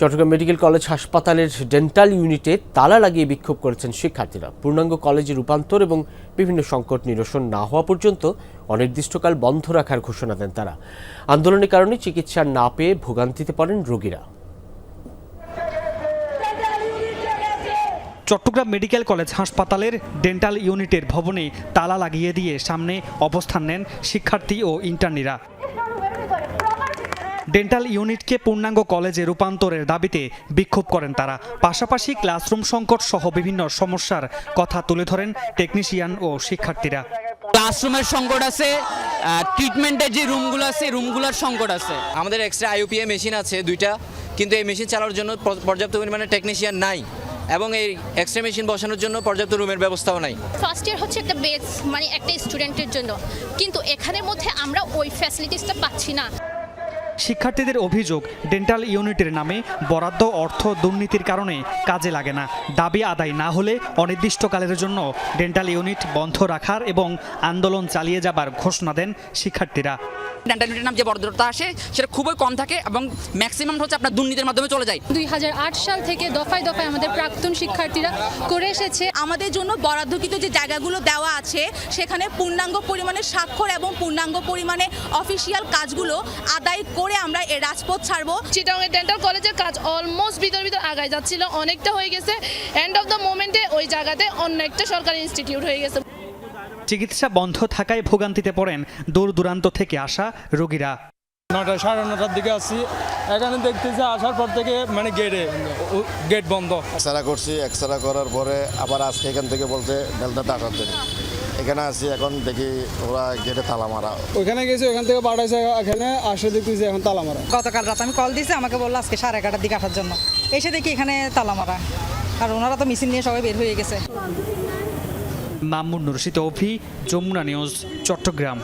Chittagong medical college হাসপাতালের dental ইউনিটে তালা লাগিয়ে বিক্ষোভ করেছেন শিক্ষার্থীরা। পূর্ণাঙ্গ কলেজে রূপান্তর এবং বিভিন্ন সংকট নিরসন না হওয়া পর্যন্ত অনির্দিষ্টকাল বন্ধ রাখার ঘোষণা দেন তারা। আন্দোলনের কারণে চিকিৎসা না পেয়ে ভোগান্তিতে পড়েন রোগীরা। চট্টগ্রাম মেডিকেল কলেজ হাসপাতালের ডেন্টাল ইউনিটের ভবনে তালা লাগিয়ে দিয়ে সামনে অবস্থান নেন শিক্ষার্থী ও ইন্টার্নিরা। ডেন্টাল ইউনিটকে পূর্ণাঙ্গ কলেজে রূপান্তরের দাবিতে বিক্ষোভ করেন তারা। পাশাপাশি ক্লাসরুম সংকট সহ বিভিন্ন সমস্যার কথা তুলে ধরেন টেকনিশিয়ান ও শিক্ষার্থীরা। ক্লাসরুমের সংকট আছে ট্রিটমেন্টের যে রুমগুলো আছে রুমগুলোর সংকট আছে। আমাদের এক্সট্রা আইউপিএ মেশিন আছে দুইটা কিন্তু এই মেশিন চালানোর জন্য পর্যাপ্ত পরিমাণে টেকনিশিয়ান নাই এবং এই এক্সট্রা মেশিন বসানোর জন্য পর্যাপ্ত রুমের ব্যবস্থাও নাই। ফার্স্ট ইয়ার হচ্ছে একটা বেস মানে একটা স্টুডেন্টের জন্য। কিন্তু এখানের মধ্যে আমরা ওই ফ্যাসিলিটিসটা পাচ্ছি না। শিক্ষার্থীদের অভিযোগ ডেন্টাল ইউনিটের নামে বরাদ্দ অর্থ দুর্নীতির কারণে কাজে লাগে না। দাবি আদায় না হলে অনির্দিষ্টকালের জন্য ডেন্টাল ইউনিট বন্ধ রাখার এবং আন্দোলন চালিয়ে যাবার ঘোষণা দেন শিক্ষার্থীরা। ডেন্টাল নাম যে বরাদ্দটা আসে সেটা খুবই কম থাকে এবং ম্যাক্সিমাম হচ্ছে আপনার দুর্নীতির মাধ্যমে চলে যায়। দুই হাজার আট সাল থেকে দফায় দফায় আমাদের প্রাক্তন শিক্ষার্থীরা করে এসেছে। আমাদের জন্য বরাদ্দকৃত যে জায়গাগুলো দেওয়া আছে সেখানে পূর্ণাঙ্গ পরিমাণে স্বাক্ষর এবং পূর্ণাঙ্গ পরিমাণে অফিসিয়াল কাজগুলো আদায় করে আমরা এ রাজপথ ছাড়বো। চিটাংয়ের ডেন্টাল কলেজের কাজ অলমোস্ট ভিতর ভিতর আগায় যাচ্ছিল অনেকটা হয়ে গেছে। এন্ড অফ দ্য মোমেন্টে ওই জায়গাতে অন্য একটা সরকারি ইনস্টিটিউট হয়ে গেছে। চিকিৎসা বন্ধ থাকায় ভোগান্তিতে পড়েন দূর দূরান্ত থেকে আসা রোগীরা। নটা সাড়ে নটার দিকে আসছি। এখানে দেখতেছি আসার পর থেকে মানে গেটে গেট বন্ধ। এক্সরা করছি এক্সরা করার পরে আবার আজকে এখান থেকে বলতে বেলদাতে আসার জন্য। এখানে আসি এখন দেখি ওরা গেটে তালা মারা। ওইখানে গেছি ওখান থেকে পাঠাইছে এখানে আসে দেখতেছি এখন তালা মারা। গতকাল রাত আমি কল দিয়েছি আমাকে বলল আজকে সাড়ে এগারোটার দিকে আসার জন্য। এসে দেখি এখানে তালা মারা। আর ওনারা তো মেশিন নিয়ে সবাই বের হয়ে গেছে। মামুন রশিদ অভি যমুনা নিউজ চট্টগ্রাম।